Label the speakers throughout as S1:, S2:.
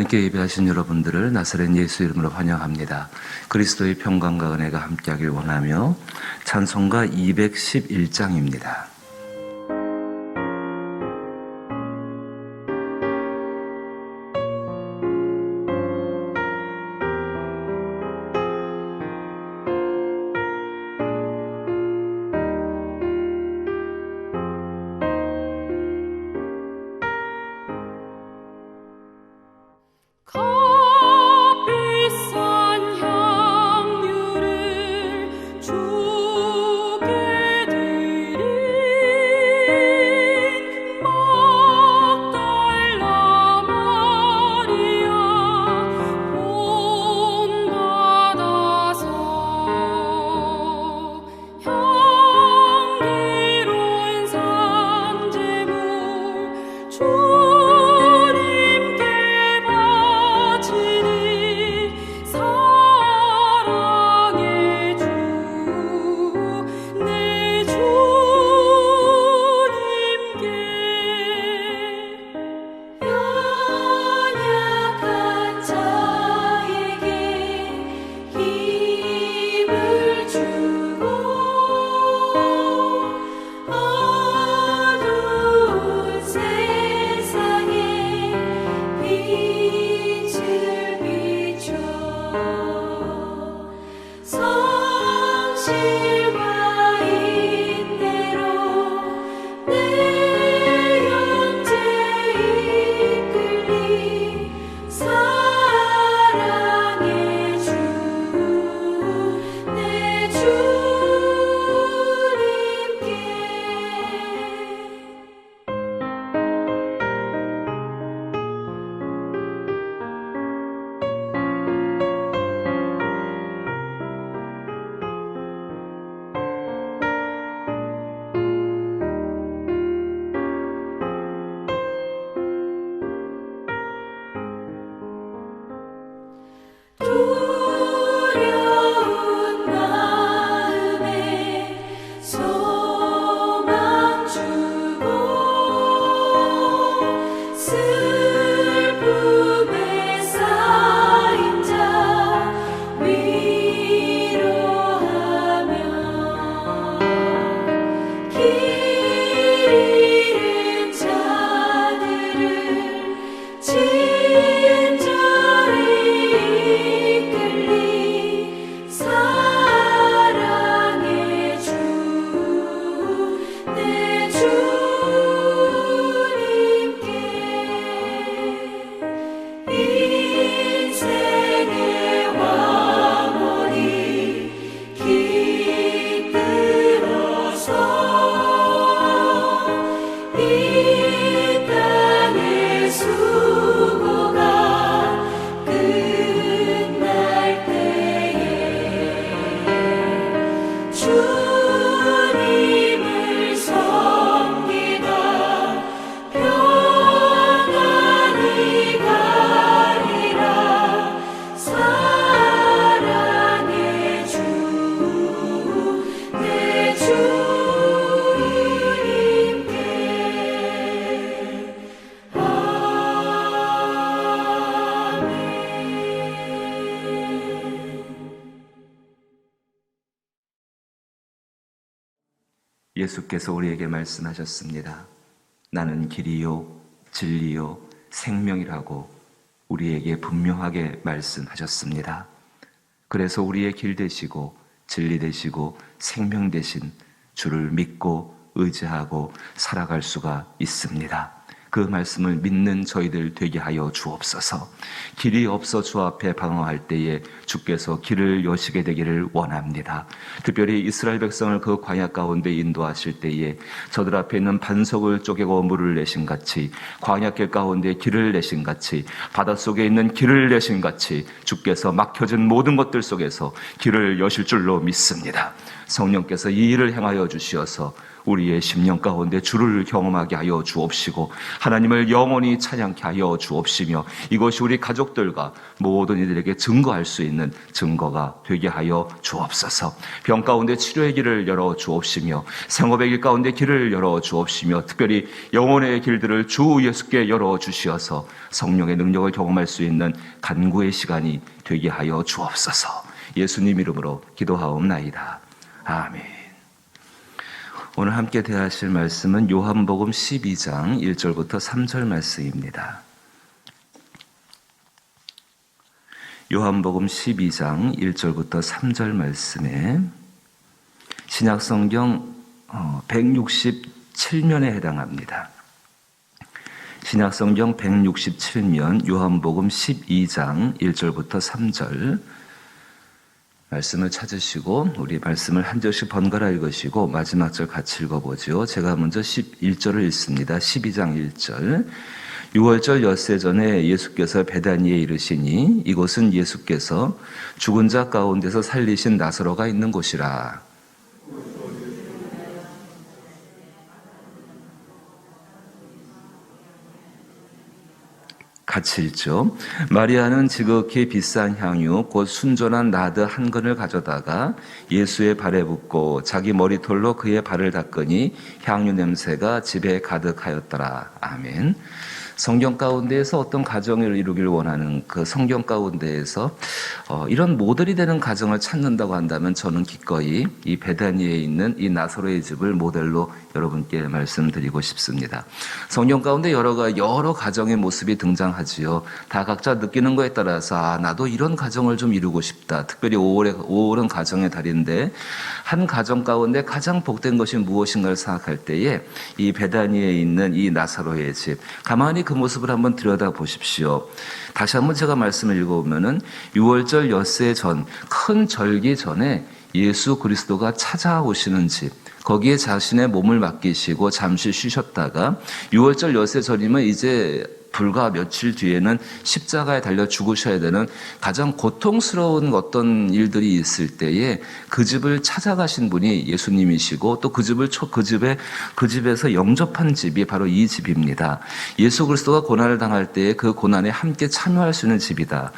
S1: 하나님께 예배하신 여러분들을 나사렛 예수 이름으로 환영합니다. 그리스도의 평강과 은혜가 함께하길 원하며 찬송가 211장입니다. 예수께서 우리에게 말씀하셨습니다. 나는 길이요, 진리요, 생명이라고 우리에게 분명하게 말씀하셨습니다. 그래서 우리의 길 되시고, 진리 되시고, 생명 되신 주를 믿고 의지하고 살아갈 수가 있습니다. 그 말씀을 믿는 저희들 되게 하여 주옵소서. 길이 없어 주 앞에 방황할 때에 주께서 길을 여시게 되기를 원합니다. 특별히 이스라엘 백성을 그 광야 가운데 인도하실 때에 저들 앞에 있는 반석을 쪼개고 물을 내신 같이 광야길 가운데 길을 내신 같이 바닷속에 있는 길을 내신 같이 주께서 막혀진 모든 것들 속에서 길을 여실 줄로 믿습니다. 성령께서 이 일을 행하여 주시어서
S2: 우리의 심령 가운데 주를 경험하게 하여 주옵시고 하나님을 영원히 찬양케 하여 주옵시며 이것이 우리 가족들과 모든 이들에게 증거할 수 있는 증거가 되게 하여 주옵소서. 병 가운데 치료의 길을 열어 주옵시며 생업의 길 가운데 길을 열어 주옵시며 특별히 영혼의 길들을 주 예수께 열어 주시어서 성령의 능력을 경험할 수 있는 간구의 시간이 되게 하여 주옵소서. 예수님 이름으로 기도하옵나이다. 아멘. 오늘 함께 대하실 말씀은 요한복음 12장 1절부터 3절 말씀입니다. 요한복음 12장 1절부터 3절 말씀에 신약성경 167면에 해당합니다. 신약성경 167면 요한복음 12장 1절부터 3절 말씀을 찾으시고 우리 말씀을 한 절씩 번갈아 읽으시고 마지막 절 같이 읽어보죠. 제가 먼저 11절을 읽습니다. 12장 1절. 6월절 엿새 전에 예수께서 베다니에 이르시니 이곳은 예수께서 죽은 자 가운데서 살리신 나사로가 있는 곳이라. 같이 읽죠. 마리아는 지극히 비싼 향유 곧 순전한 나드 한 근을 가져다가 예수의 발에 붓고 자기 머리털로 그의 발을 닦으니 향유 냄새가 집에 가득하였더라. 아멘. 성경 가운데에서 어떤 가정을 이루길 원하는 그 성경 가운데에서 어, 이런 모델이 되는 가정을 찾는다고 한다면 저는 기꺼이 이 베다니에 있는 이 나사로의 집을 모델로 여러분께 말씀드리고 싶습니다. 성경 가운데 여러 가 여러 가정의 모습이 등장하지요. 다 각자 느끼는 거에 따라서 아, 나도 이런 가정을 좀 이루고 싶다. 특별히 5월에 5월은 가정의 달인데 한 가정 가운데 가장 복된 것이 무엇인가를 생각할 때에 이 베다니에 있는 이 나사로의 집 가만히 그 모습을 한번 들여다 보십시오. 다시 한번 제가 말씀을 읽어보면은 6월절 엿새 전 큰 절기 전에 예수 그리스도가 찾아오시는 집 거기에 자신의 몸을 맡기시고 잠시 쉬셨다가 6월절 엿새 전이면 이제 불과 며칠 뒤에는 십자가에 달려 죽으셔야 되는 가장 고통스러운 어떤 일들이 있을 때에 그 집을 찾아가신 분이 예수님이시고 또 그 집을 초- 그 집에 그 집에서 영접한 집이 바로 이 집입니다. 예수 그리스도가 고난을 당할 때에 그 고난에 함께 참여할 수 있는 집이다.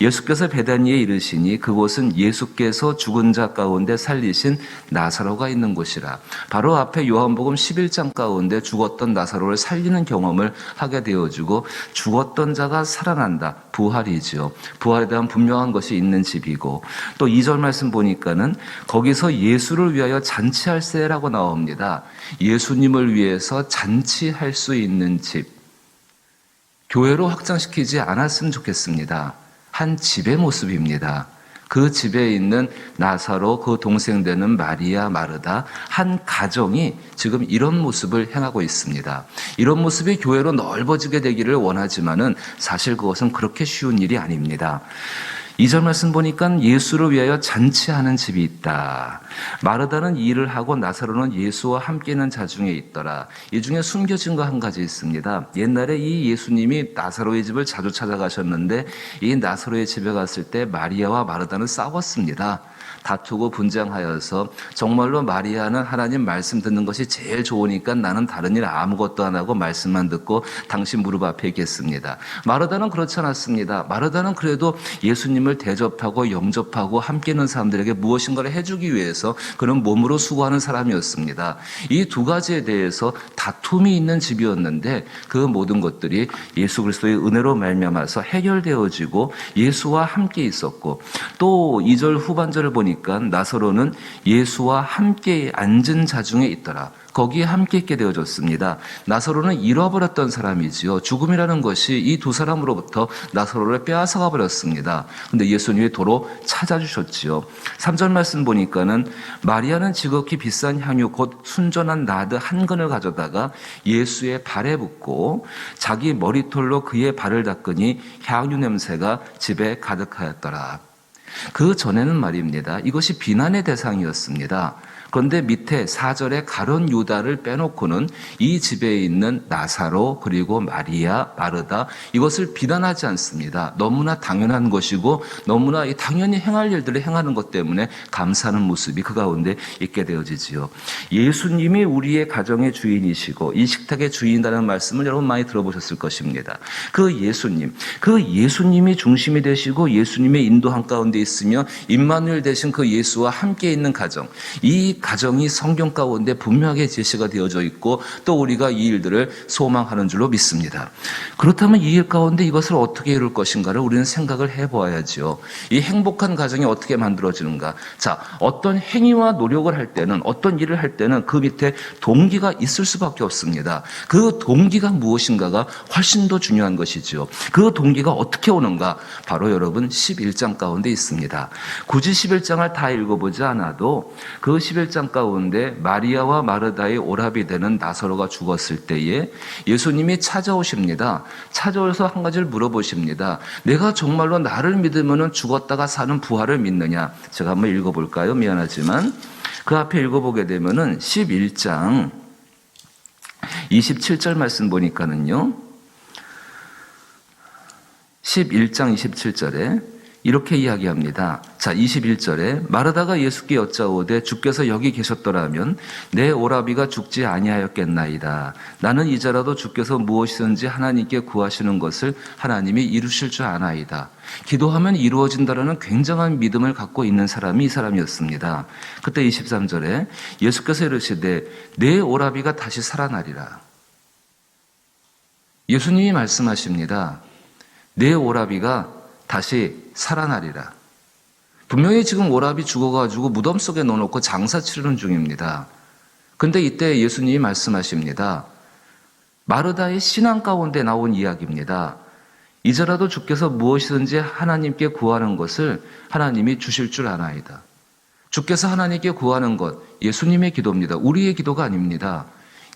S2: 예수께서 베다니에 이르시니 그곳은 예수께서 죽은 자 가운데 살리신 나사로가 있는 곳이라. 바로 앞에 요한복음 11장 가운데 죽었던 나사로를 살리는 경험을 하게 되어 주고 죽었던 자가 살아난다. 부활이지요. 부활에 대한 분명한 것이 있는 집이고 또 2절 말씀 보니까는 거기서 예수를 위하여 잔치할세라고 나옵니다. 예수님을 위해서 잔치할 수 있는 집. 교회로 확장시키지 않았으면 좋겠습니다. 한 집의 모습입니다. 그 집에 있는 나사로, 그 동생 되는 마리아, 마르다, 한 가정이 지금 이런 모습을 행하고 있습니다. 이런 모습이 교회로 넓어지게 되기를 원하지만은 사실 그것은 그렇게 쉬운 일이 아닙니다. 이절 말씀 보니까 예수를 위하여 잔치하는 집이 있다. 마르다는 일을 하고 나사로는 예수와 함께 있는 자 중에 있더라. 이 중에 숨겨진 거 한 가지 있습니다. 옛날에 이 예수님이 나사로의 집을 자주 찾아가셨는데 이 나사로의 집에 갔을 때 마리아와 마르다는 싸웠습니다. 다투고 분장하여서 정말로 마리아는 하나님 말씀 듣는 것이 제일 좋으니까 나는 다른 일 아무것도 안 하고 말씀만 듣고 당신 무릎 앞에 있겠습니다. 마르다는 그렇지 않았습니다. 마르다는 그래도 예수님을 대접하고 영접하고 함께 있는 사람들에게 무엇인가를 해주기 위해서 그런 몸으로 수고하는 사람이었습니다. 이 두 가지에 대해서 다툼이 있는 집이었는데 그 모든 것들이 예수 그리스도의 은혜로 말미암아서 해결되어지고 예수와 함께 있었고 또 2절 후반절을 보니까 나사로는 예수와 함께 앉은 자 중에 있더라. 거기에 함께 있게 되어졌습니다. 나사로는 잃어버렸던 사람이지요. 죽음이라는 것이 이 두 사람으로부터 나사로를 빼앗아가 버렸습니다. 근데 예수님이 도로 찾아주셨지요. 3절 말씀 보니까는 마리아는 지극히 비싼 향유 곧 순전한 나드 한 근을 가져다가 예수의 발에 붓고 자기 머리털로 그의 발을 닦으니 향유 냄새가 집에 가득하였더라. 그 전에는 말입니다. 이것이 비난의 대상이었습니다. 그런데 밑에 4절에 가론 유다를 빼놓고는 이 집에 있는 나사로 그리고 마리아, 마르다 이것을 비난하지 않습니다. 너무나 당연한 것이고 너무나 이 당연히 행할 일들을 행하는 것 때문에 감사하는 모습이 그 가운데 있게 되어지지요. 예수님이 우리의 가정의 주인이시고 이 식탁의 주인이라는 말씀을 여러분 많이 들어보셨을 것입니다. 그 예수님, 그 예수님이 중심이 되시고 예수님의 인도 한 가운데 있으며 임마누엘 되신 그 예수와 함께 있는 가정, 이 가정이 성경 가운데 분명하게 제시가 되어져 있고 또 우리가 이 일들을 소망하는 줄로 믿습니다. 그렇다면 이 일 가운데 이것을 어떻게 이룰 것인가를 우리는 생각을 해보아야지요. 이 행복한 가정이 어떻게 만들어지는가? 자, 어떤 행위와 노력을 할 때는 어떤 일을 할 때는 그 밑에 동기가 있을 수밖에 없습니다. 그 동기가 무엇인가가 훨씬 더 중요한 것이지요. 그 동기가 어떻게 오는가? 바로 여러분 11장 가운데 있습니다. 굳이 11장을 다 읽어보지 않아도 그 11장 가운데 마리아와 마르다의 오랍이 되는 나사로가 죽었을 때에 예수님이 찾아오십니다. 찾아오셔서 한 가지를 물어보십니다. 내가 정말로 나를 믿으면 죽었다가 사는 부활을 믿느냐? 제가 한번 읽어볼까요? 미안하지만 그 앞에 읽어보게 되면은 11장 27절 말씀 보니까는요. 11장 27절에 이렇게 이야기합니다. 자, 21절에 마르다가 예수께 여짜오되 주께서 여기 계셨더라면 내 오라비가 죽지 아니하였겠나이다. 나는 이제라도 주께서 무엇이든지 하나님께 구하시는 것을 하나님이 이루실 줄 아나이다. 기도하면 이루어진다라는 굉장한 믿음을 갖고 있는 사람이 이 사람이었습니다. 그때 23절에 예수께서 이르시되 내 오라비가 다시 살아나리라. 예수님이 말씀하십니다. 내 오라비가 다시 살아나리라. 분명히 지금 오라비 죽어가지고 무덤 속에 넣어놓고 장사 치르는 중입니다. 근데 이때 예수님이 말씀하십니다. 마르다의 신앙 가운데 나온 이야기입니다. 이제라도 주께서 무엇이든지 하나님께 구하는 것을 하나님이 주실 줄 아나이다. 주께서 하나님께 구하는 것, 예수님의 기도입니다. 우리의 기도가 아닙니다.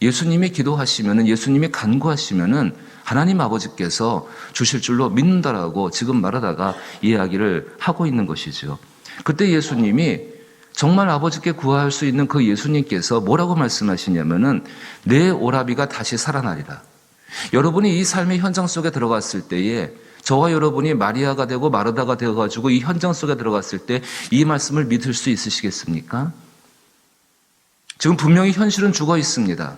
S2: 예수님이 기도하시면은 예수님이 간구하시면은 하나님 아버지께서 주실 줄로 믿는다라고 지금 말하다가 이야기를 하고 있는 것이죠. 그때 예수님이 정말 아버지께 구할 수 있는 그 예수님께서 뭐라고 말씀하시냐면은 내 오라비가 다시 살아나리라. 여러분이 이 삶의 현장 속에 들어갔을 때에 저와 여러분이 마리아가 되고 마르다가 되어가지고 이 현장 속에 들어갔을 때 이 말씀을 믿을 수 있으시겠습니까? 지금 분명히 현실은 죽어 있습니다.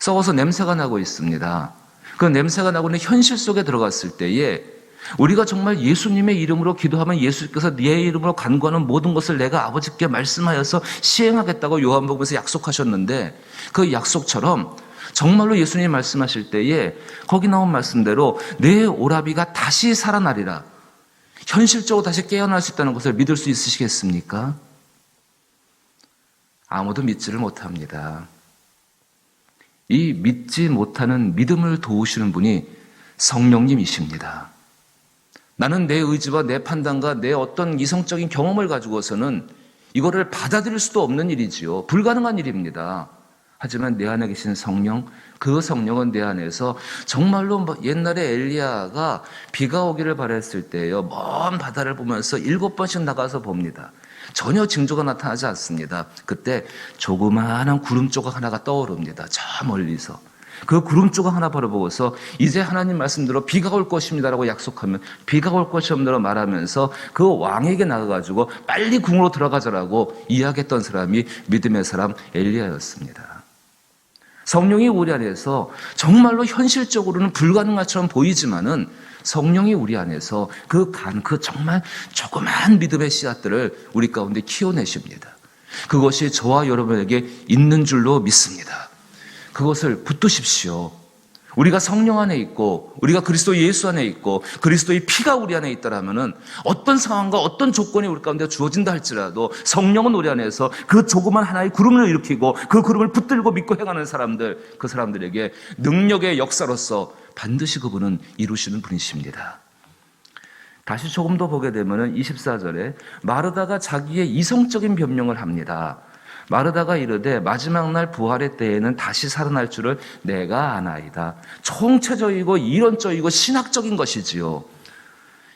S2: 썩어서 냄새가 나고 있습니다. 그 냄새가 나고 있는 현실 속에 들어갔을 때에 우리가 정말 예수님의 이름으로 기도하면 예수께서 네 이름으로 간구하는 모든 것을 내가 아버지께 말씀하여서 시행하겠다고 요한복음에서 약속하셨는데 그 약속처럼 정말로 예수님 말씀하실 때에 거기 나온 말씀대로 내 오라비가 다시 살아나리라. 현실적으로 다시 깨어날 수 있다는 것을 믿을 수 있으시겠습니까? 아무도 믿지를 못합니다. 이 믿지 못하는 믿음을 도우시는 분이 성령님이십니다. 나는 내 의지와 내 판단과 내 어떤 이성적인 경험을 가지고서는 이거를 받아들일 수도 없는 일이지요. 불가능한 일입니다. 하지만 내 안에 계신 성령, 그 성령은 내 안에서 정말로 뭐 옛날에 엘리야가 비가 오기를 바랬을 때요, 먼 바다를 보면서 일곱 번씩 나가서 봅니다. 전혀 징조가 나타나지 않습니다. 그때 조그마한 구름 조각 하나가 떠오릅니다. 저 멀리서. 그 구름 조각 하나 바라보고서 이제 하나님 말씀대로 비가 올 것입니다라고 약속하면 비가 올 것이옵니다라고 말하면서 그 왕에게 나가가지고 빨리 궁으로 들어가자라고 이야기했던 사람이 믿음의 사람 엘리야였습니다. 성령이 우리 안에서 정말로 현실적으로는 불가능할처럼 보이지만은 성령이 우리 안에서 그 간, 그 정말 조그마한 믿음의 씨앗들을 우리 가운데 키워내십니다. 그것이 저와 여러분에게 있는 줄로 믿습니다. 그것을 붙드십시오. 우리가 성령 안에 있고 우리가 그리스도 예수 안에 있고 그리스도의 피가 우리 안에 있다라면은 어떤 상황과 어떤 조건이 우리 가운데 주어진다 할지라도 성령은 우리 안에서 그 조그만 하나의 구름을 일으키고 그 구름을 붙들고 믿고 행하는 사람들 그 사람들에게 능력의 역사로서 반드시 그분은 이루시는 분이십니다. 다시 조금 더 보게 되면은 24절에 마르다가 자기의 이성적인 변명을 합니다. 마르다가 이르되 마지막 날 부활의 때에는 다시 살아날 줄을 내가 아나이다. 총체적이고 이론적이고 신학적인 것이지요.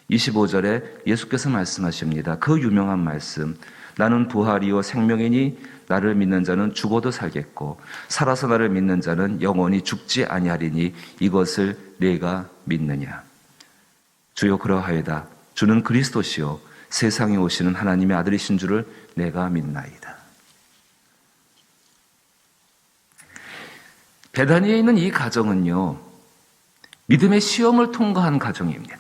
S2: 25절에 예수께서 말씀하십니다. 그 유명한 말씀. 나는 부활이요 생명이니 나를 믿는 자는 죽어도 살겠고 살아서 나를 믿는 자는 영원히 죽지 아니하리니 이것을 내가 믿느냐. 주여 그러하여다. 주는 그리스도시요 세상에 오시는 하나님의 아들이신 줄을 내가 믿나이다. 베다니에 있는 이 가정은요. 믿음의 시험을 통과한 가정입니다.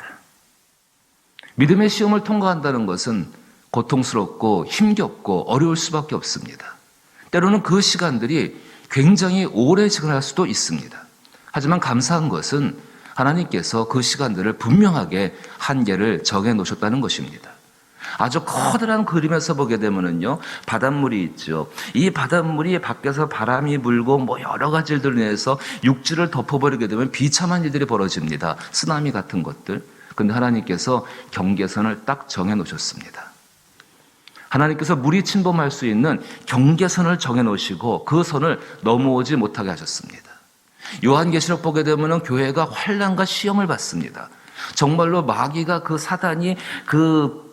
S2: 믿음의 시험을 통과한다는 것은 고통스럽고 힘겹고 어려울 수밖에 없습니다. 때로는 그 시간들이 굉장히 오래 지날 수도 있습니다. 하지만 감사한 것은 하나님께서 그 시간들을 분명하게 한계를 정해 놓으셨다는 것입니다. 아주 커다란 그림에서 보게 되면은요, 바닷물이 있죠. 이 바닷물이 밖에서 바람이 불고 뭐 여러 가지 일들로 인해서 육지를 덮어버리게 되면 비참한 일들이 벌어집니다. 쓰나미 같은 것들. 근데 하나님께서 경계선을 딱 정해 놓으셨습니다. 하나님께서 물이 침범할 수 있는 경계선을 정해 놓으시고 그 선을 넘어오지 못하게 하셨습니다. 요한계시록 보게 되면은 교회가 환란과 시험을 받습니다. 정말로 마귀가 그 사단이 그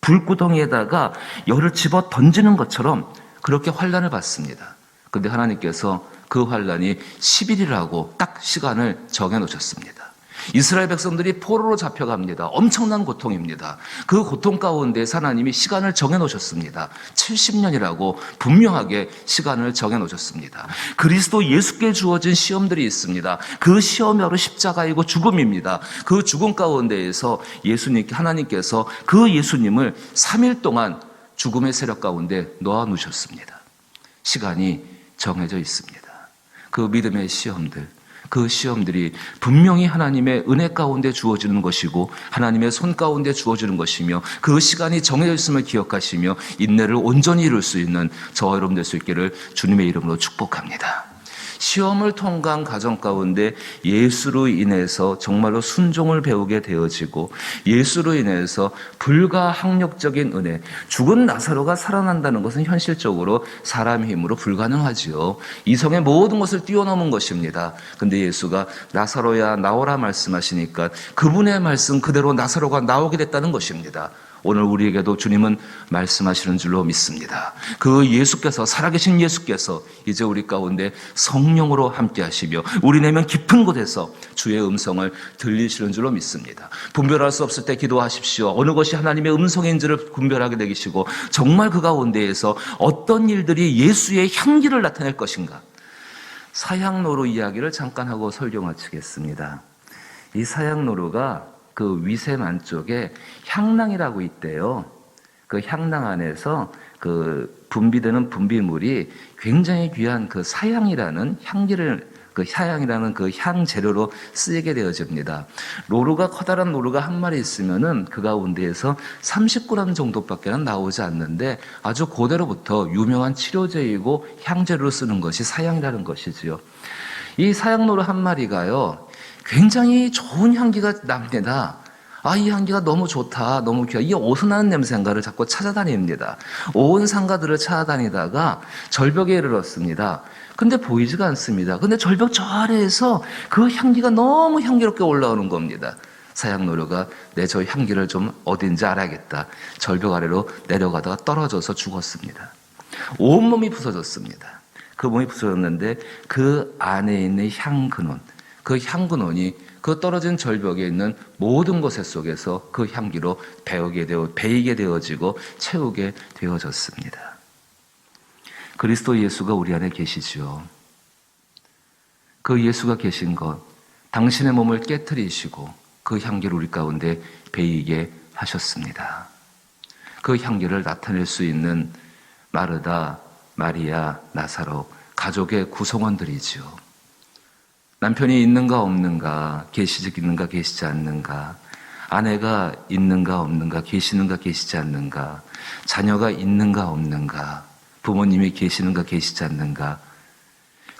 S2: 불구덩이에다가 열을 집어 던지는 것처럼 그렇게 환란을 받습니다. 근데 하나님께서 그 환란이 10일이라고 딱 시간을 정해 놓으셨습니다. 이스라엘 백성들이 포로로 잡혀갑니다. 엄청난 고통입니다. 그 고통 가운데 하나님이 시간을 정해 놓으셨습니다. 70년이라고 분명하게 시간을 정해 놓으셨습니다. 그리스도 예수께 주어진 시험들이 있습니다. 그 시험이 바로 십자가이고 죽음입니다. 그 죽음 가운데에서 예수님, 하나님께서 그 예수님을 3일 동안 죽음의 세력 가운데 놓아 놓으셨습니다. 시간이 정해져 있습니다. 그 믿음의 시험들, 그 시험들이 분명히 하나님의 은혜 가운데 주어지는 것이고 하나님의 손 가운데 주어지는 것이며 그 시간이 정해져 있음을 기억하시며 인내를 온전히 이룰 수 있는 저와 여러분 될 수 있기를 주님의 이름으로 축복합니다. 시험을 통과한 가정 가운데 예수로 인해서 정말로 순종을 배우게 되어지고 예수로 인해서 불가항력적인 은혜, 죽은 나사로가 살아난다는 것은 현실적으로 사람의 힘으로 불가능하지요. 이성의 모든 것을 뛰어넘은 것입니다. 근데 예수가 나사로야 나오라 말씀하시니까 그분의 말씀 그대로 나사로가 나오게 됐다는 것입니다. 오늘 우리에게도 주님은 말씀하시는 줄로 믿습니다. 그 예수께서 살아계신 예수께서 이제 우리 가운데 성령으로 함께 하시며 우리 내면 깊은 곳에서 주의 음성을 들리시는 줄로 믿습니다. 분별할 수 없을 때 기도하십시오. 어느 것이 하나님의 음성인지를 분별하게 되시고 정말 그 가운데에서 어떤 일들이 예수의 향기를 나타낼 것인가. 사향노루 이야기를 잠깐 하고 설교 마치겠습니다. 이 사향노루가 그 위샘 안쪽에 향낭이라고 있대요. 그 향낭 안에서 그 분비되는 분비물이 굉장히 귀한 그 사향이라는 향기를 그 사향이라는 그 향 재료로 쓰이게 되어집니다. 로루가 커다란 로루가 한 마리 있으면은 그 가운데에서 30g 정도밖에 나오지 않는데 아주 고대로부터 유명한 치료제이고 향재료로 쓰는 것이 사향이라는 것이지요. 이 사향로루 한 마리가요. 굉장히 좋은 향기가 납니다. 아, 이 향기가 너무 좋다. 너무 귀하. 이 어디서 나는 냄새인가를 자꾸 찾아다닙니다. 온 상가들을 찾아다니다가 절벽에 이르렀습니다. 근데 보이지가 않습니다. 근데 절벽 저 아래에서 그 향기가 너무 향기롭게 올라오는 겁니다. 사양노루가 내 저 향기를 좀 어딘지 알아야겠다. 절벽 아래로 내려가다가 떨어져서 죽었습니다. 온몸이 부서졌습니다. 그 몸이 부서졌는데 그 안에 있는 향 근원, 그 향근원이 그 떨어진 절벽에 있는 모든 것의 속에서 그 향기로 배우게 되어 배이게 되어지고 채우게 되어졌습니다. 그리스도 예수가 우리 안에 계시지요. 그 예수가 계신 것, 당신의 몸을 깨뜨리시고 그 향기를 우리 가운데 배이게 하셨습니다. 그 향기를 나타낼 수 있는 마르다, 마리아, 나사로, 가족의 구성원들이지요. 남편이 있는가 없는가, 계시지 있는가 계시지 않는가, 아내가 있는가 없는가, 계시는가 계시지 않는가, 자녀가 있는가 없는가, 부모님이 계시는가 계시지 않는가,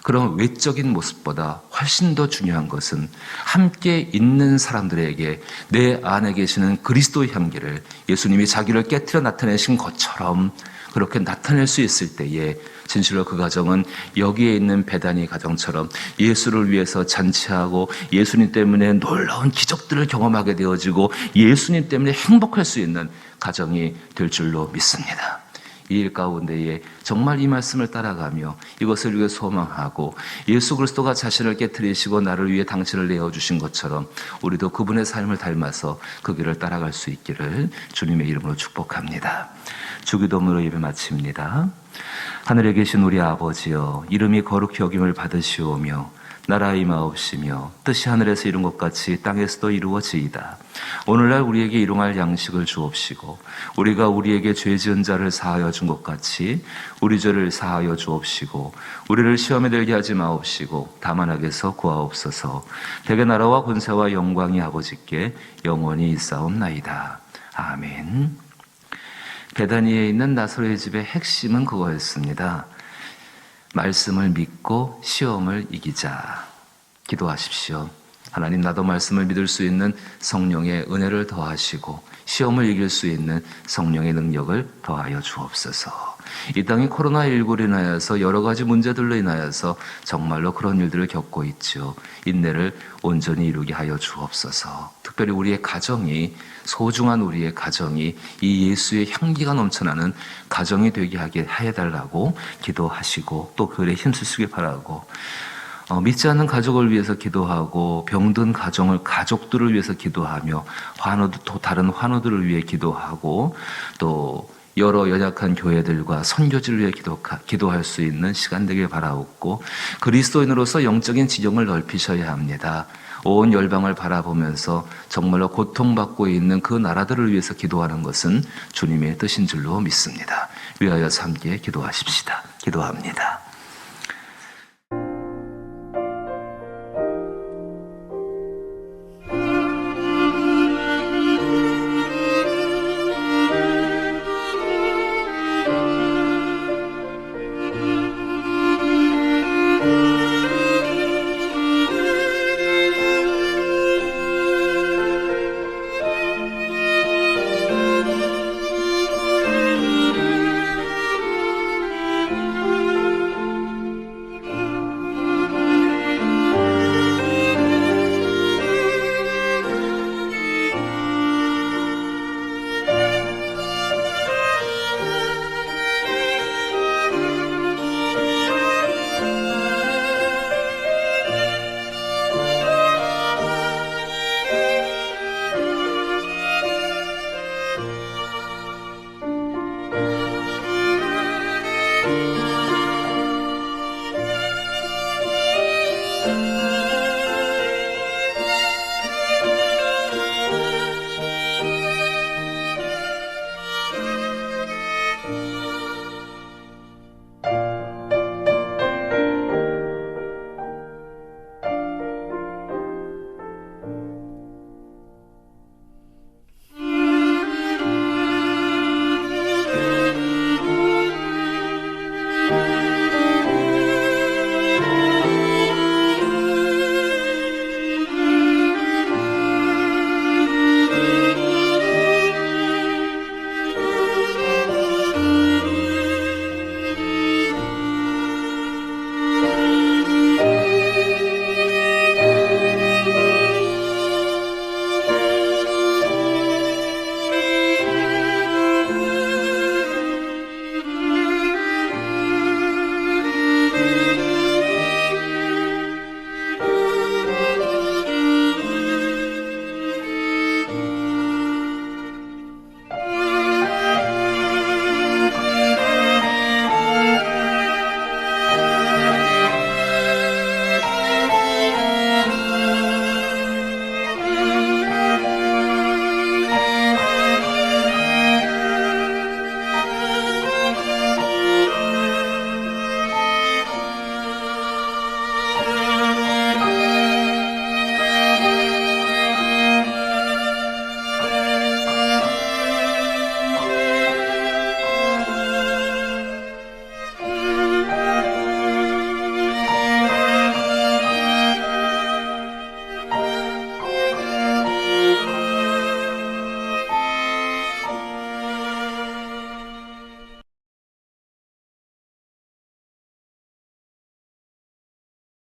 S2: 그런 외적인 모습보다 훨씬 더 중요한 것은 함께 있는 사람들에게 내 안에 계시는 그리스도의 향기를 예수님이 자기를 깨뜨려 나타내신 것처럼 그렇게 나타낼 수 있을 때에 진실로 그 가정은 여기에 있는 베다니 가정처럼 예수를 위해서 잔치하고 예수님 때문에 놀라운 기적들을 경험하게 되어지고 예수님 때문에 행복할 수 있는 가정이 될 줄로 믿습니다. 이일 가운데에 정말 이 말씀을 따라가며 이것을 위해 소망하고 예수 그리스도가 자신을 깨뜨리시고 나를 위해 당신을 내어 주신 것처럼 우리도 그분의 삶을 닮아서 그 길을 따라갈 수 있기를 주님의 이름으로 축복합니다. 주기도문으로 예배 마칩니다. 하늘에 계신 우리 아버지여 이름이 거룩히 여김을 받으시오며 나라 임하옵시며 뜻이 하늘에서 이룬 것 같이 땅에서도 이루어지이다. 오늘날 우리에게 일용할 양식을 주옵시고 우리가 우리에게 죄 지은 자를 사하여 준 것 같이 우리 죄를 사하여 주옵시고 우리를 시험에 들게 하지 마옵시고 다만 악에서 구하옵소서. 대개 나라와 권세와 영광이 아버지께 영원히 있사옵나이다. 아멘. 베다니에 있는 나사로의 집의 핵심은 그거였습니다. 말씀을 믿고 시험을 이기자. 기도하십시오. 하나님 나도 말씀을 믿을 수 있는 성령의 은혜를 더하시고 시험을 이길 수 있는 성령의 능력을 더하여 주옵소서. 이 땅이 코로나19로 인하여서 여러 가지 문제들로 인하여서 정말로 그런 일들을 겪고 있죠. 인내를 온전히 이루게 하여 주옵소서. 특별히 우리의 가정이 소중한 우리의 가정이 이 예수의 향기가 넘쳐나는 가정이 되게 하게 해달라고 기도하시고 또 그에 힘쓰시길 바라고 어, 믿지 않는 가족을 위해서 기도하고 병든 가정을 가족들을 위해서 기도하며 환우도 또 다른 환우들을 위해 기도하고 또 여러 연약한 교회들과 선교지를 위해 기도, 기도 할 수 있는 시간 되길 바라옵고 그리스도인으로서 영적인 지경을 넓히셔야 합니다. 온 열방을 바라보면서 정말로 고통받고 있는 그 나라들을 위해서 기도하는 것은 주님의 뜻인 줄로 믿습니다. 위하여 함께 기도하십시다. 기도합니다.